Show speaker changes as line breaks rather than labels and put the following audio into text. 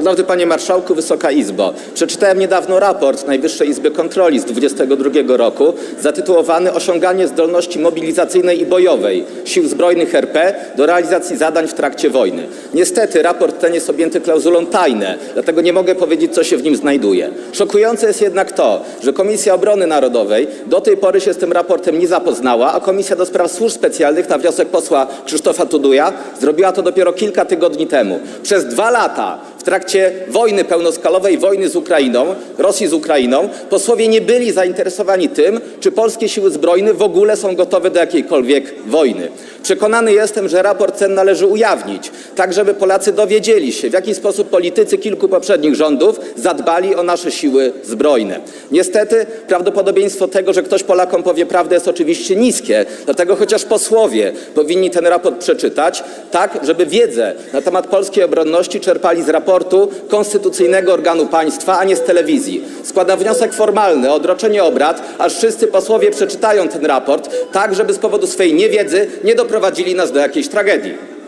Szanowny Panie Marszałku, Wysoka Izbo, przeczytałem niedawno raport Najwyższej Izby Kontroli z 2022 roku zatytułowany Osiąganie zdolności mobilizacyjnej i bojowej Sił Zbrojnych RP do realizacji zadań w trakcie wojny. Niestety raport ten jest objęty klauzulą tajne, dlatego nie mogę powiedzieć, co się w nim znajduje. Szokujące jest jednak to, że Komisja Obrony Narodowej do tej pory się z tym raportem nie zapoznała, a Komisja do Spraw Służb Specjalnych na wniosek posła Krzysztofa Tuduja zrobiła to dopiero kilka tygodni temu. Przez dwa lata w trakcie wojny pełnoskalowej, wojny z Ukrainą, Rosji z Ukrainą, posłowie nie byli zainteresowani tym, czy polskie siły zbrojne w ogóle są gotowe do jakiejkolwiek wojny. Przekonany jestem, że raport ten należy ujawnić, tak żeby Polacy dowiedzieli się, w jaki sposób politycy kilku poprzednich rządów zadbali o nasze siły zbrojne. Niestety prawdopodobieństwo tego, że ktoś Polakom powie prawdę jest oczywiście niskie, dlatego chociaż posłowie powinni ten raport przeczytać, tak żeby wiedzę na temat polskiej obronności czerpali z raportu konstytucyjnego organu państwa, a nie z telewizji. Składam wniosek formalny o odroczenie obrad, aż wszyscy posłowie przeczytają ten raport, tak żeby z powodu swojej niewiedzy nie doprowadzili nas do jakiejś tragedii.